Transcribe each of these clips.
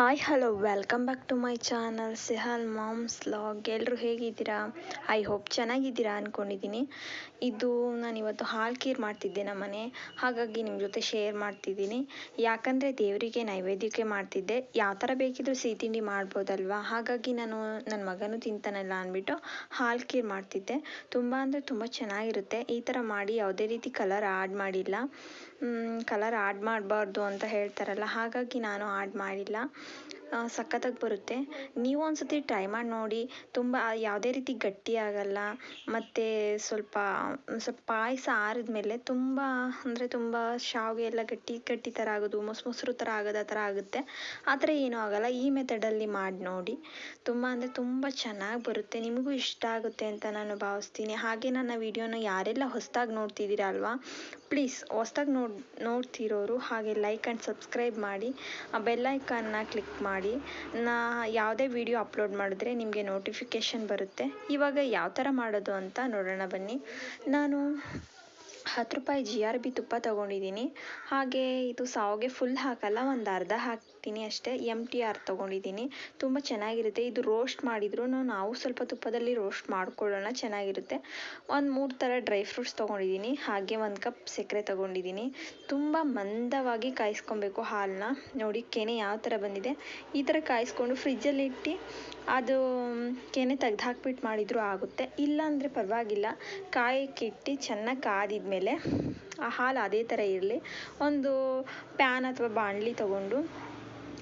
Hi hello welcome back to my channel ಸಿಹಾಲ್ moms log ಎಲ್ಲರೂ ಹೇಗಿದ್ದೀರಾ? I hope ಚೆನ್ನಾಗಿದ್ದೀರಾ ಅಂದ್ಕೊಂಡಿದ್ದೀನಿ ಇದು ನಾನು ಇವತ್ತು ಹಾಲು ಖೀರ್ ಮಾಡ್ತಿದ್ದೆ ನಮ್ಮನೆ ಹಾಗಾಗಿ ನಿಮ್ಮ ಜೊತೆ ಶೇರ್ ಮಾಡ್ತಿದ್ದೀನಿ. ಯಾಕಂದರೆ ದೇವರಿಗೆ ನೈವೇದ್ಯಕ್ಕೆ ಮಾಡ್ತಿದ್ದೆ. ಯಾವ ಥರ ಬೇಕಿದ್ರೂ ಸಿಹಿ ತಿಂಡಿ ಮಾಡ್ಬೋದಲ್ವಾ? ಹಾಗಾಗಿ ನಾನು ನನ್ನ ಮಗನೂ ತಿಂತಾನಲ್ಲ ಅಂದ್ಬಿಟ್ಟು ಹಾಲು ಖೀರ್ ಮಾಡ್ತಿದ್ದೆ. ತುಂಬ ಅಂದರೆ ತುಂಬ ಚೆನ್ನಾಗಿರುತ್ತೆ. ಈ ಥರ ಮಾಡಿ ಯಾವುದೇ ರೀತಿ ಕಲರ್ ಆ್ಯಡ್ ಮಾಡಿಲ್ಲ. ಕಲರ್ ಆ್ಯಡ್ ಮಾಡಬಾರ್ದು ಅಂತ ಹೇಳ್ತಾರಲ್ಲ ಹಾಗಾಗಿ ನಾನು ಆ್ಯಡ್ ಮಾಡಿಲ್ಲ. ಸಖತ್ತಾಗಿ ಬರುತ್ತೆ. ನೀವು ಒಂದ್ಸತಿ ಟ್ರೈ ಮಾಡಿ ನೋಡಿ. ತುಂಬ ಯಾವುದೇ ರೀತಿ ಗಟ್ಟಿ ಆಗಲ್ಲ. ಮತ್ತು ಸ್ವಲ್ಪ ಸ್ವಲ್ಪ ಪಾಯಸ ಆರಿದ್ಮೇಲೆ ತುಂಬ, ಅಂದರೆ ತುಂಬ ಶಾವಿಗೆ ಎಲ್ಲ ಗಟ್ಟಿ ಗಟ್ಟಿ ಥರ ಆಗೋದು, ಮೊಸ ಮೊಸರು ಥರ ಆಗೋದು ಆ ಥರ ಆಗುತ್ತೆ. ಆ ಥರ ಏನೂ ಆಗಲ್ಲ. ಈ ಮೆಥಡಲ್ಲಿ ಮಾಡಿ ನೋಡಿ. ತುಂಬ, ಅಂದರೆ ತುಂಬ ಚೆನ್ನಾಗಿ ಬರುತ್ತೆ. ನಿಮಗೂ ಇಷ್ಟ ಆಗುತ್ತೆ ಅಂತ ನಾನು ಭಾವಿಸ್ತೀನಿ. ಹಾಗೆ ನನ್ನ ವಿಡಿಯೋನ ಯಾರೆಲ್ಲ ಹೊಸದಾಗಿ ನೋಡ್ತಿದ್ದೀರಾ ಅಲ್ವಾ, ಪ್ಲೀಸ್ ಹೊಸ್ದಾಗಿ ನೋಡ್, ನೋಡ್ತಿರೋರು ಹಾಗೆ ಲೈಕ್ ಆ್ಯಂಡ್ ಸಬ್ಸ್ಕ್ರೈಬ್ ಮಾಡಿ. ಆ ಬೆಲ್ಲೈಕನ್ನ ಕ್ಲಿಕ್ ಮಾಡಿ. ನಾ ಯಾವುದೇ ವಿಡಿಯೋ ಅಪ್ಲೋಡ್ ಮಾಡಿದ್ರೆ ನಿಮಗೆ ನೋಟಿಫಿಕೇಷನ್ ಬರುತ್ತೆ. ಇವಾಗ ಯಾವ ಥರ ಮಾಡೋದು ಅಂತ ನೋಡೋಣ ಬನ್ನಿ. ನಾನು ಹತ್ತು ರೂಪಾಯಿ ಜಿ ಆರ್ ಬಿ ತುಪ್ಪ ತೊಗೊಂಡಿದ್ದೀನಿ. ಹಾಗೆ ಇದು ಸಾವಿಗೆ ಫುಲ್ ಹಾಕಲ್ಲ, ಒಂದು ಅರ್ಧ ಹಾಕ್ತೀನಿ ಅಷ್ಟೇ ಎಂ ಟಿ ಆರ್ ತೊಗೊಂಡಿದ್ದೀನಿ. ತುಂಬ ಚೆನ್ನಾಗಿರುತ್ತೆ. ಇದು ರೋಸ್ಟ್ ಮಾಡಿದ್ರು ನಾವು ಸ್ವಲ್ಪ ತುಪ್ಪದಲ್ಲಿ ರೋಸ್ಟ್ ಮಾಡ್ಕೊಳ್ಳೋಣ, ಚೆನ್ನಾಗಿರುತ್ತೆ. ಒಂದು ಮೂರು ಥರ ಡ್ರೈ ಫ್ರೂಟ್ಸ್ ತೊಗೊಂಡಿದ್ದೀನಿ. ಹಾಗೆ ಒಂದು ಕಪ್ ಸಕ್ಕರೆ ತೊಗೊಂಡಿದ್ದೀನಿ. ತುಂಬ ಮಂದವಾಗಿ ಕಾಯಿಸ್ಕೊಬೇಕು ಹಾಲನ್ನ. ನೋಡಿ, ಕೆನೆ ಯಾವ ಥರ ಬಂದಿದೆ. ಈ ಥರ ಕಾಯಿಸ್ಕೊಂಡು ಫ್ರಿಜ್ಜಲ್ಲಿ ಇಟ್ಟು ಅದು ಕೆನೆ ತೆಗ್ದು ಹಾಕ್ಬಿಟ್ಟು ಮಾಡಿದರೂ ಆಗುತ್ತೆ. ಇಲ್ಲ ಅಂದರೆ ಪರವಾಗಿಲ್ಲ ಕಾಯಕ್ಕಿಟ್ಟು ಚೆನ್ನಾಗಿ ಕಾದಿದ್ಮೇಲೆ ಆ ಹಾಲು ಅದೇ ಥರ ಇರಲಿ. ಒಂದು ಪ್ಯಾನ್ ಅಥವಾ ಬಾಣಲಿ ತಗೊಂಡು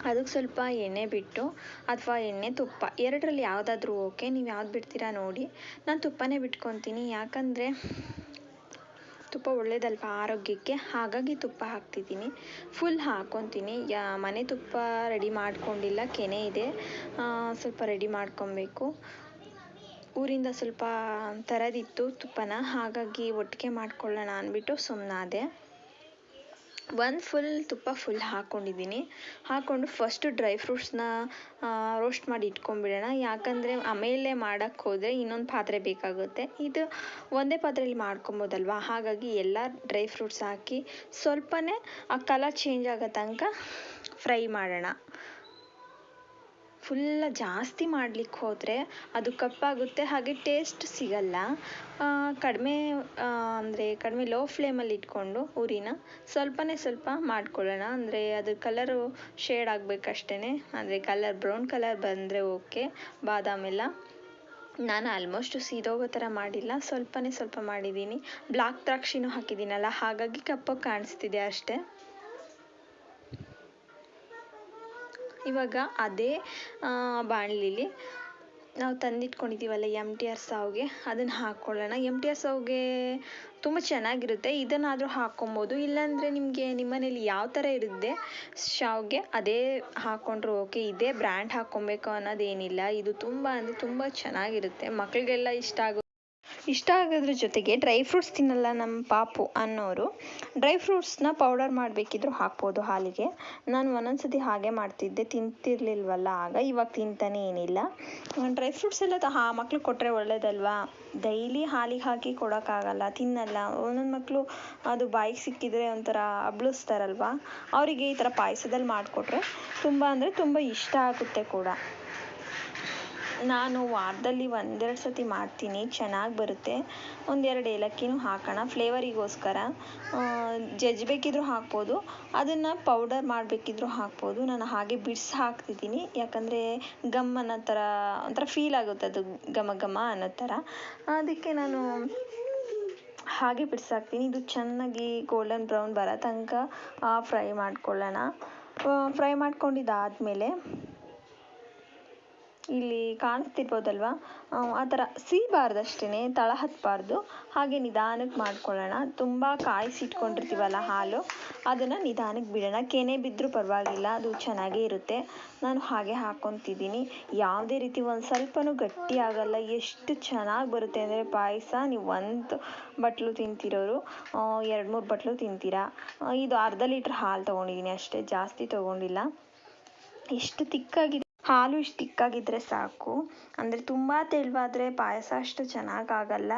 ಅದಕ್ಕೆ ಸ್ವಲ್ಪ ಎಣ್ಣೆ ಬಿಟ್ಟು ಅಥವಾ ಎಣ್ಣೆ ತುಪ್ಪ, ಎರಡರಲ್ಲಿ ಯಾವುದಾದ್ರೂ ಓಕೆ, ನೀವು ಯಾವ್ದು ಬಿಡ್ತೀರಾ ನೋಡಿ. ನಾನು ತುಪ್ಪನೇ ಬಿಟ್ಕೊತೀನಿ, ಯಾಕಂದರೆ ತುಪ್ಪ ಒಳ್ಳೆಯದಲ್ವ ಆರೋಗ್ಯಕ್ಕೆ? ಹಾಗಾಗಿ ತುಪ್ಪ ಹಾಕ್ತಿದ್ದೀನಿ. ಫುಲ್ ಹಾಕ್ಕೊತೀನಿ ಯಾ, ಮನೆ ತುಪ್ಪ ರೆಡಿ ಮಾಡ್ಕೊಂಡಿಲ್ಲ, ಕೆನೆ ಇದೆ. ಸ್ವಲ್ಪ ರೆಡಿ ಮಾಡ್ಕೊಬೇಕು. ಊರಿಂದ ಸ್ವಲ್ಪ ತರದಿತ್ತು ತುಪ್ಪನ, ಹಾಗಾಗಿ ಒಟ್ಟಿಗೆ ಮಾಡ್ಕೊಳ್ಳೋಣ ಅಂದ್ಬಿಟ್ಟು ಸುಮ್ಮನಾದೆ ಒಂದು ಫುಲ್ ತುಪ್ಪ ಫುಲ್ ಹಾಕ್ಕೊಂಡಿದ್ದೀನಿ ಹಾಕ್ಕೊಂಡು ಫಸ್ಟು ಡ್ರೈ ಫ್ರೂಟ್ಸ್ನ ರೋಸ್ಟ್ ಮಾಡಿ ಇಟ್ಕೊಂಡ್ಬಿಡೋಣ. ಯಾಕಂದರೆ ಆಮೇಲೆ ಮಾಡೋಕ್ಕೆ ಹೋದರೆ ಇನ್ನೊಂದು ಪಾತ್ರೆ ಬೇಕಾಗುತ್ತೆ. ಇದು ಒಂದೇ ಪಾತ್ರೆಯಲ್ಲಿ ಮಾಡ್ಕೊಬೋದಲ್ವಾ? ಹಾಗಾಗಿ ಎಲ್ಲ ಡ್ರೈ ಫ್ರೂಟ್ಸ್ ಹಾಕಿ ಸ್ವಲ್ಪನೇ ಆ ಕಲರ್ ಚೇಂಜ್ ಆಗೋ ತನಕ ಫ್ರೈ ಮಾಡೋಣ. ಫುಲ್ಲ ಜಾಸ್ತಿ ಮಾಡ್ಲಿಕ್ಕೆ ಹೋದರೆ ಅದು ಕಪ್ಪಾಗುತ್ತೆ, ಹಾಗೆ ಟೇಸ್ಟ್ ಸಿಗಲ್ಲ. ಕಡಿಮೆ ಅಂದರೆ ಕಡಿಮೆ ಲೋ ಫ್ಲೇಮಲ್ಲಿ ಇಟ್ಕೊಂಡು ಉರಿನ ಸ್ವಲ್ಪನೇ ಸ್ವಲ್ಪ ಮಾಡ್ಕೊಳ್ಳೋಣ. ಅಂದರೆ ಅದು ಕಲರು ಶೇಡ್ ಆಗಬೇಕಷ್ಟೇ ಅಂದರೆ ಕಲರ್ ಬ್ರೌನ್ ಕಲರ್ ಬಂದರೆ ಓಕೆ ಬಾದಾಮೆಲ್ಲ ನಾನು ಆಲ್ಮೋಸ್ಟ್ ಸೀದೋಗೋ ಥರ ಮಾಡಿಲ್ಲ. ಸ್ವಲ್ಪನೇ ಸ್ವಲ್ಪ ಮಾಡಿದ್ದೀನಿ. ಬ್ಲಾಕ್ ದ್ರಾಕ್ಷಿನೂ ಹಾಕಿದ್ದೀನಲ್ಲ, ಹಾಗಾಗಿ ಕಪ್ಪಾಗಿ ಕಾಣಿಸ್ತಿದೆ ಅಷ್ಟೇ. ಇವಾಗ ಅದೇ ಬಾಣಲಿಲಿ ನಾವು ತಂದಿಟ್ಕೊಂಡಿದ್ದೀವಲ್ಲ ಎಂ ಟಿ ಆರ್ ಸಾವ್ಗೆ, ಅದನ್ನು ಹಾಕ್ಕೊಳ್ಳೋಣ ಎಂ ಟಿ ಆರ್ ಸಾವ್ಗೆ ತುಂಬ ಚೆನ್ನಾಗಿರುತ್ತೆ. ಇದನ್ನಾದರೂ ಹಾಕ್ಕೊಬೋದು ಇಲ್ಲಾಂದರೆ ನಿಮಗೆ ನಿಮ್ಮನೇಲಿ ಯಾವ ಥರ ಇರುತ್ತೆ ಶಾವ್ಗೆ ಅದೇ ಹಾಕ್ಕೊಂಡ್ರು ಓಕೆ. ಇದೇ ಬ್ರ್ಯಾಂಡ್ ಹಾಕ್ಕೊಬೇಕು ಅನ್ನೋದೇನಿಲ್ಲ. ಇದು ತುಂಬ ಅಂದರೆ ತುಂಬ ಚೆನ್ನಾಗಿರುತ್ತೆ. ಮಕ್ಕಳಿಗೆಲ್ಲ ಇಷ್ಟ ಆಗೋ ಇಷ್ಟ ಆಗೋದ್ರ ಜೊತೆಗೆ ಡ್ರೈ ಫ್ರೂಟ್ಸ್ ತಿನ್ನಲ್ಲ ನಮ್ಮ ಪಾಪು ಅನ್ನೋರು, ಡ್ರೈ ಫ್ರೂಟ್ಸ್ನ ಪೌಡರ್ ಮಾಡಬೇಕಿದ್ರು ಹಾಕ್ಬೋದು ಹಾಲಿಗೆ. ನಾನು ಒಂದೊಂದು ಸತಿ ಹಾಗೆ ಮಾಡ್ತಿದ್ದೆ, ತಿಂತಿರ್ಲಿಲ್ವಲ್ಲ, ಆಗ ಇವಾಗ ತಿಂತಾನೆ ಏನಿಲ್ಲ. ಡ್ರೈ ಫ್ರೂಟ್ಸ್ ಎಲ್ಲ ಹಾ ಮಕ್ಳಿಗೆ ಕೊಟ್ಟರೆ ಒಳ್ಳೇದಲ್ವಾ? ಡೈಲಿ ಹಾಲಿಗೆ ಹಾಕಿ ಕೊಡೋಕ್ಕಾಗಲ್ಲ, ತಿನ್ನಲ್ಲ. ಒಂದೊಂದು ಮಕ್ಕಳು ಅದು ಬಾಯಿಗೆ ಸಿಕ್ಕಿದರೆ ಒಂಥರ ಅಬ್ಳಿಸ್ತಾರಲ್ವಾ ಅವರಿಗೆ ಈ ಥರ ಪಾಯಸದಲ್ಲಿ ಮಾಡಿಕೊಟ್ರೆ ತುಂಬ ಅಂದರೆ ತುಂಬ ಇಷ್ಟ ಆಗುತ್ತೆ ಕೂಡ. ನಾನು ವಾರದಲ್ಲಿ ಒಂದೆರಡು ಸತಿ ಮಾಡ್ತೀನಿ, ಚೆನ್ನಾಗಿ ಬರುತ್ತೆ. ಒಂದೆರಡು ಏಲಕ್ಕಿನೂ ಹಾಕೋಣ. ಫ್ಲೇವರಿಗೋಸ್ಕರ ಜಜ್ಬೇಕಿದ್ರೂ ಹಾಕ್ಬೋದು. ಅದನ್ನು ಪೌಡರ್ ಮಾಡಬೇಕಿದ್ರೂ ಹಾಕ್ಬೋದು. ನಾನು ಹಾಗೆ ಬಿಡಿಸಿ ಹಾಕ್ತಿದ್ದೀನಿ. ಯಾಕಂದರೆ ಗಮ್ ಅನ್ನೋ ಥರ, ಒಂಥರ ಫೀಲ್ ಆಗುತ್ತೆ ಅದು, ಘಮ ಘಮ ಅನ್ನೋ ಥರ. ಅದಕ್ಕೆ ನಾನು ಹಾಗೆ ಬಿಡಿಸಾಕ್ತೀನಿ ಇದು ಚೆನ್ನಾಗಿ ಗೋಲ್ಡನ್ ಬ್ರೌನ್ ಬರೋ ತನಕ ಫ್ರೈ ಮಾಡ್ಕೊಳ್ಳೋಣ. ಫ್ರೈ ಮಾಡ್ಕೊಂಡಿದ್ದಾದಮೇಲೆ ಇಲ್ಲಿ ಕಾಣಿಸ್ತಿರ್ಬೋದಲ್ವಾ? ಆ ಥರ ಸೀಬಾರ್ದು ಅಷ್ಟೇ ತಳ ಹತ್ತಬಾರ್ದು ಹಾಗೆ ನಿಧಾನಕ್ಕೆ ಮಾಡ್ಕೊಳ್ಳೋಣ. ತುಂಬ ಕಾಯಿಸಿಟ್ಕೊಂಡಿರ್ತೀವಲ್ಲ ಹಾಲು. ಅದನ್ನು ನಿಧಾನಕ್ಕೆ ಬಿಡೋಣ. ಕೆನೆ ಬಿದ್ದರೂ ಪರವಾಗಿಲ್ಲ, ಅದು ಚೆನ್ನಾಗೇ ಇರುತ್ತೆ. ನಾನು ಹಾಗೆ ಹಾಕ್ಕೊತಿದ್ದೀನಿ. ಯಾವುದೇ ರೀತಿ ಒಂದು ಸ್ವಲ್ಪನೂ ಗಟ್ಟಿ ಆಗಲ್ಲ. ಎಷ್ಟು ಚೆನ್ನಾಗಿ ಬರುತ್ತೆ ಅಂದರೆ ಪಾಯಸ, ನೀವು ಒಂದು ಬಟ್ಲು ತಿಂತಿರೋರು ಎರಡು ಮೂರು ಬಟ್ಲು ತಿಂತೀರಾ? ಇದು ಅರ್ಧ ಲೀಟ್ರ್ ಹಾಲು ತೊಗೊಂಡಿದ್ದೀನಿ ಅಷ್ಟೇ. ಜಾಸ್ತಿ ತೊಗೊಂಡಿಲ್ಲ. ಎಷ್ಟು ತಿಕ್ಕಾಗಿದೆ ಹಾಲು ಇಷ್ಟು ತಿಕ್ಕಾಗಿದ್ದರೆ ಸಾಕು. ಅಂದರೆ ತುಂಬ ತೆಳುವಾದರೆ ಪಾಯಸ ಅಷ್ಟು ಚೆನ್ನಾಗಾಗಲ್ಲ.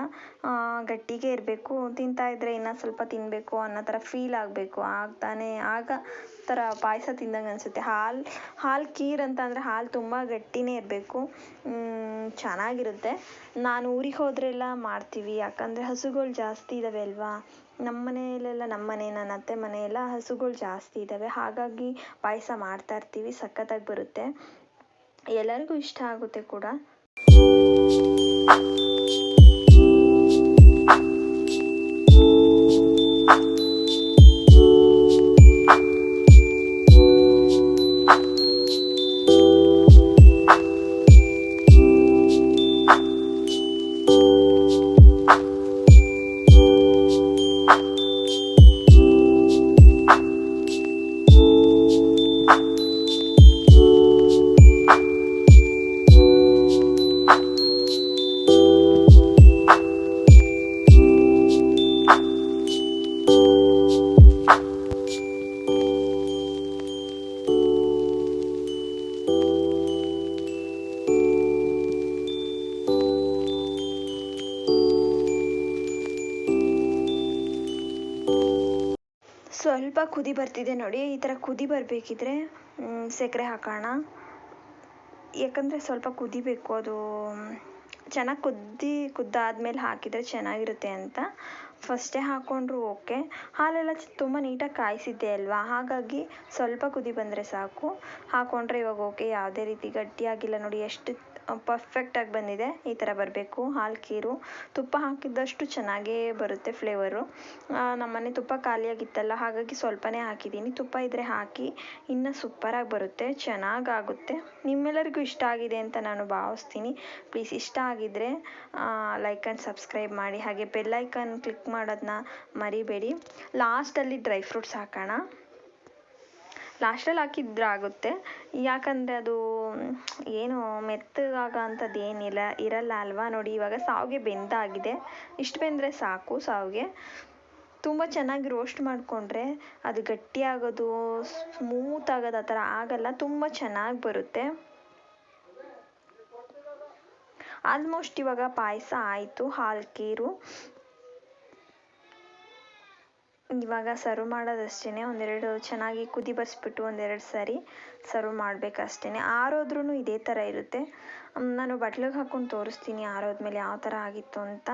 ಗಟ್ಟಿಗೆ ಇರಬೇಕು. ತಿಂತಾ ಇದ್ದರೆ ಇನ್ನೂ ಸ್ವಲ್ಪ ತಿನ್ನಬೇಕು ಅನ್ನೋ ಥರ ಫೀಲ್ ಆಗಬೇಕು. ಆಗ ತಾನೇ, ಆಗ ಥರ ಪಾಯಸ ತಿಂದಂಗೆ ಅನಿಸುತ್ತೆ. ಹಾಲು ಹಾಲು ಖೀರ್ ಅಂತ ಅಂದರೆ ಹಾಲು ತುಂಬ ಗಟ್ಟಿನೇ ಇರಬೇಕು. ಚೆನ್ನಾಗಿರುತ್ತೆ. ನಾನು ಊರಿಗೆ ಹೋದರೆಲ್ಲ ಮಾಡ್ತೀವಿ. ಯಾಕಂದರೆ ಹಸುಗಳು ಜಾಸ್ತಿ ಇದ್ದಾವೆ ಅಲ್ವಾ? ನಮ್ಮ ಮನೆಯಲ್ಲೆಲ್ಲ ನಮ್ಮ ಮನೆ, ನನ್ನ ಅತ್ತೆ ಮನೆಯೆಲ್ಲ ಹಸುಗಳು ಜಾಸ್ತಿ ಇದ್ದಾವೆ ಹಾಗಾಗಿ ಪಾಯಸ ಮಾಡ್ತಾ ಇರ್ತೀವಿ. ಸಖತ್ತಾಗಿ ಬರುತ್ತೆ. ಎಲ್ಲರಿಗೂ ಇಷ್ಟ ಆಗುತ್ತೆ ಕೂಡ. ಕುದಿ ಬರ್ತಿದೆ ನೋಡಿ, ಈ ಥರ ಕುದಿ ಬರಬೇಕಿದ್ರೆ ಸಕ್ಕರೆ ಹಾಕೋಣ. ಯಾಕಂದರೆ ಸ್ವಲ್ಪ ಕುದಿಬೇಕು, ಅದು, ಚೆನ್ನಾಗಿ ಕುದ್ದು, ಕುದ್ದಾದ್ಮೇಲೆ ಹಾಕಿದರೆ ಚೆನ್ನಾಗಿರುತ್ತೆ ಅಂತ. ಫಸ್ಟೇ ಹಾಕ್ಕೊಂಡ್ರು ಓಕೆ. ಹಾಲೆಲ್ಲ ತುಂಬ ನೀಟಾಗಿ ಕಾಯಿಸಿದ್ದೆ ಅಲ್ವಾ? ಹಾಗಾಗಿ ಸ್ವಲ್ಪ ಕುದಿ ಬಂದರೆ ಸಾಕು. ಹಾಕ್ಕೊಂಡ್ರೆ ಇವಾಗ ಓಕೆ, ಯಾವುದೇ ರೀತಿ ಗಟ್ಟಿಯಾಗಿಲ್ಲ ನೋಡಿ, ಎಷ್ಟು ಪರ್ಫೆಕ್ಟಾಗಿ ಬಂದಿದೆ. ಈ ಥರ ಬರಬೇಕು. ಹಾಲು ಖೀರು ತುಪ್ಪ ಹಾಕಿದ್ದಷ್ಟು ಚೆನ್ನಾಗೇ ಬರುತ್ತೆ ಫ್ಲೇವರು ನಮ್ಮನೆ ತುಪ್ಪ ಖಾಲಿಯಾಗಿತ್ತಲ್ಲ, ಹಾಗಾಗಿ ಸ್ವಲ್ಪನೇ ಹಾಕಿದ್ದೀನಿ. ತುಪ್ಪ ಇದ್ದರೆ ಹಾಕಿ, ಇನ್ನೂ ಸೂಪರಾಗಿ ಬರುತ್ತೆ. ಚೆನ್ನಾಗಾಗುತ್ತೆ. ನಿಮ್ಮೆಲ್ಲರಿಗೂ ಇಷ್ಟ ಆಗಿದೆ ಅಂತ ನಾನು ಭಾವಿಸ್ತೀನಿ. ಪ್ಲೀಸ್ ಇಷ್ಟ ಆಗಿದ್ದರೆ ಲೈಕ್ ಆ್ಯಂಡ್ ಸಬ್ಸ್ಕ್ರೈಬ್ ಮಾಡಿ. ಹಾಗೆ ಬೆಲ್ಲೈಕನ್ ಕ್ಲಿಕ್ ಮಾಡೋದನ್ನ ಮರಿಬೇಡಿ. ಲಾಸ್ಟಲ್ಲಿ ಡ್ರೈ ಫ್ರೂಟ್ಸ್ ಹಾಕೋಣ. ಲಾಸ್ಟಲ್ಲಿ ಹಾಕಿದ್ರೆ ಆಗುತ್ತೆ. ಯಾಕಂದರೆ ಅದು ಏನು ಮೆತ್ತಗಾಗೋ ಅಂಥದ್ದು ಏನಿಲ್ಲ ಇರಲ್ಲ ಅಲ್ವಾ? ನೋಡಿ, ಇವಾಗ ಸಾವಿಗೆ ಬೆಂದಾಗಿದೆ ಇಷ್ಟು ಬೆಂದರೆ ಸಾಕು ಸಾವಿಗೆ. ತುಂಬ ಚೆನ್ನಾಗಿ ರೋಸ್ಟ್ ಮಾಡಿಕೊಂಡ್ರೆ ಅದು ಗಟ್ಟಿಯಾಗೋದು ಸ್ಮೂತ್ ಆಗೋದು ಆ ಥರ ಆಗಲ್ಲ, ತುಂಬ ಚೆನ್ನಾಗಿ ಬರುತ್ತೆ. ಆಲ್ಮೋಸ್ಟ್ ಇವಾಗ ಪಾಯಸ ಆಯಿತು, ಹಾಲು ಖೀರು ಇವಾಗ ಸರ್ವ್ ಮಾಡೋದಷ್ಟೇ ಒಂದೆರಡು ಚೆನ್ನಾಗಿ ಕುದಿ ಬರಿಸ್ಬಿಟ್ಟು ಒಂದೆರಡು ಸಾರಿ ಸರ್ವ್ ಮಾಡಬೇಕಷ್ಟೇ ಆರೋದ್ರೂ ಇದೇ ಥರ ಇರುತ್ತೆ. ನಾನು ಬಟ್ಲಿಗೆ ಹಾಕ್ಕೊಂಡು ತೋರಿಸ್ತೀನಿ ಆರೋದ್ಮೇಲೆ ಯಾವ ಥರ ಆಗಿತ್ತು ಅಂತ.